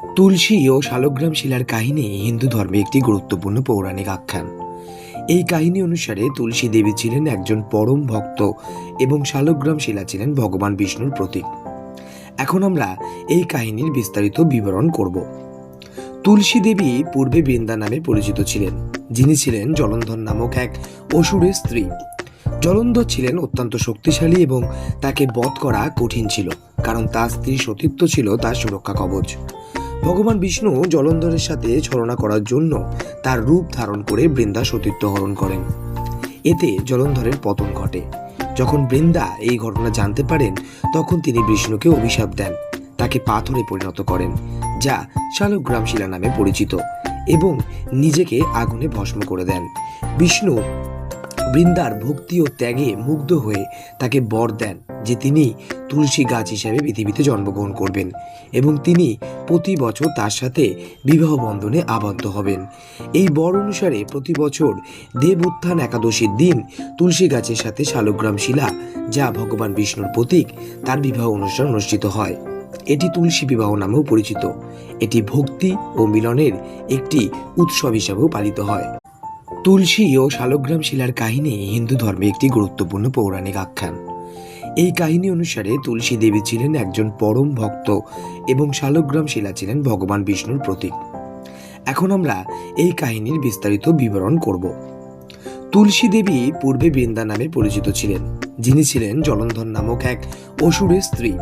তুলসী ও শালগ্রাম শিলার কাহিনী হিন্দু ধর্মে একটি গুরুত্বপূর্ণ পৌরাণিক আখ্যান। এই কাহিনী অনুসারে তুলসী দেবী ছিলেন একজন পরম ভক্ত এবং শালগ্রাম শিলা ছিলেন ভগবান বিষ্ণুর প্রতীক। এখন আমরা এই কাহিনীর বিস্তারিত বিবরণ করব। তুলসী দেবী পূর্বে বৃন্দা নামে পরিচিত ছিলেন। যিনি ছিলেন জলন্ধর নামক এক অসুরের স্ত্রী। জলন্ধর ছিলেন অত্যন্ত শক্তিশালী এবং তাকে বধ করা কঠিন ছিল, কারণ তার স্ত্রী সতীত্ব ছিল তার সুরক্ষা কবচ। ভগবান বিষ্ণু জলন্ধরের সাথে ছলনা করার জন্য তার রূপ ধারণ করে বৃন্দা সতীত্ব হরণ করেন। এতে জলন্ধরের পতন ঘটে। যখন বৃন্দা এই ঘটনা জানতে পারেন, তখন তিনি বিষ্ণুকে অভিশাপ দেন। তাকে পাথরে পরিণত করেন, যা শালগ্রাম শিলা নামে পরিচিত এবং নিজেকে আগুনে ভস্ম করে দেন। বিষ্ণু বৃন্দার ভক্তি ও ত্যাগে মুগ্ধ হয়ে তাকে বর দেন, যে তিনি তুলসী গাছ হিসাবে পৃথিবীতে জন্মগ্রহণ করবেন এবং তিনি প্রতি বছর তার সাথে বিবাহ বন্ধনে আবদ্ধ হবেন। এই বর অনুসারে প্রতি বছর দেব উত্থান একাদশীর দিন তুলসী গাছের সাথে শালগ্রাম শিলা, যা ভগবান বিষ্ণুর প্রতীক, তার বিবাহ অনুষ্ঠান অনুষ্ঠিত হয়। এটি তুলসী বিবাহ নামেও পরিচিত। এটি ভক্তি ও মিলনের একটি উৎসব হিসাবেও পালিত হয়। তুলসী ও শালগ্রাম শিলার কাহিনী হিন্দু ধর্মে একটি গুরুত্বপূর্ণ পৌরাণিক আখ্যান। এই কাহিনী অনুসারে তুলসী দেবী ছিলেন একজন পরম ভক্ত এবং শালগ্রাম শিলা ছিলেন ভগবান বিষ্ণুর প্রতীক। এখন আমরা এই কাহিনীর বিস্তারিত বিবরণ করব। তুলসী দেবী পূর্বে বৃন্দা নামে পরিচিত ছিলেন। যিনি ছিলেন জলন্ধর নামক এক অসুরের স্ত্রী।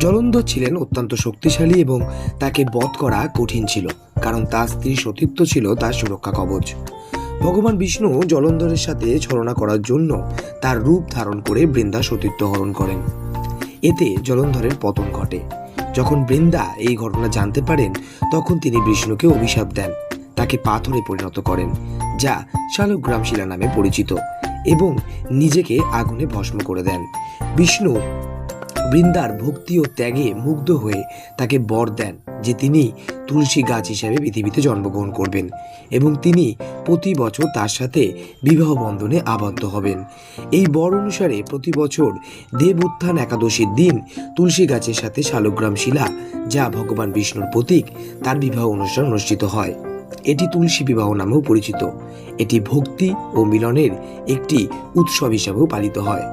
জলন্ধর ছিলেন অত্যন্ত শক্তিশালী এবং তাকে বধ করা কঠিন ছিল, কারণ তার স্ত্রীর সতীত্ব ছিল তার সুরক্ষা কবচ। ভগবান বিষ্ণু জলন্ধরের সাথে ছলনা করার জন্য তার রূপ ধারণ করে বৃন্দা সতীত্ব হরণ করেন। এতে জলন্ধরের পতন ঘটে। যখন বৃন্দা এই ঘটনা জানতে পারেন, তখন তিনি বিষ্ণুকে অভিশাপ দেন। তাকে পাথরে পরিণত করেন, যা শালগ্রাম শিলা নামে পরিচিত এবং নিজেকে আগুনে ভস্ম করে দেন। বিষ্ণু বৃন্দার ভক্তি ও ত্যাগে মুগ্ধ হয়ে তাকে বর দেন, যে তিনি তুলসী গাছ হিসাবে পৃথিবীতে জন্মগ্রহণ করবেন এবং তিনি প্রতি বছর তার সাথে বিবাহ বন্ধনে আবদ্ধ হবেন। এই বর অনুসারে প্রতি বছর দেব উত্থান একাদশীর দিন তুলসী গাছের সাথে শালগ্রাম শিলা যা ভগবান বিষ্ণুর প্রতীক তার বিবাহ অনুষ্ঠান অনুষ্ঠিত হয়। এটি তুলসী বিবাহ নামেও পরিচিত। এটি ভক্তি ও মিলনের একটি উৎসব হিসাবেও পালিত হয়।